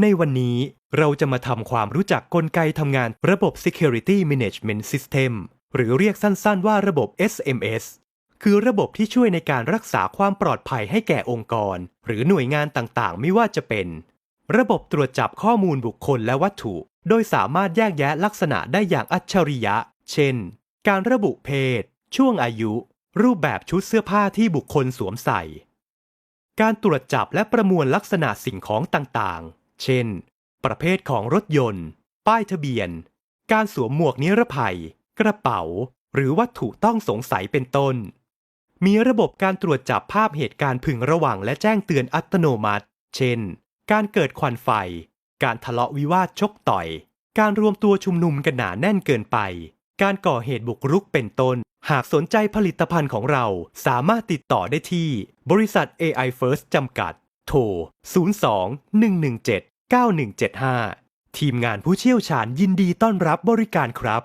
ในวันนี้เราจะมาทำความรู้จักกลไกทำงานระบบ Security Management System หรือเรียกสั้นๆว่าระบบ SMS คือระบบที่ช่วยในการรักษาความปลอดภัยให้แก่องค์กร หรือหน่วยงานต่างๆ ไม่ว่าจะเป็น ระบบตรวจจับข้อมูลบุคคลและวัตถุ โดยสามารถแยกแยะลักษณะได้อย่างอัจฉริยะ เช่น การระบุเพศ ช่วงอายุ รูปแบบชุดเสื้อผ้าที่บุคคลสวมใส่ การตรวจจับและประมวลลักษณะสิ่งของต่างๆ เช่น ประเภทของรถยนต์ ป้ายทะเบียน การสวมหมวกนิรภัย กระเป๋า หรือวัตถุต้องสงสัยเป็นต้น มีระบบการตรวจจับภาพเหตุการณ์พึงระวังและแจ้งเตือนอัตโนมัติ เช่น การเกิดควันไฟ การทะเลาะวิวาทชกต่อย การรวมตัวชุมนุมกันหนาแน่นเกินไป การก่อเหตุบุกรุกเป็นต้นหากสนใจผลิตภัณฑ์ของเราสามารถติดต่อได้ที่ บริษัท AI First จำกัด โทร 02 117 9175 ทีมงานผู้เชี่ยวชาญยินดีต้อนรับบริการครับ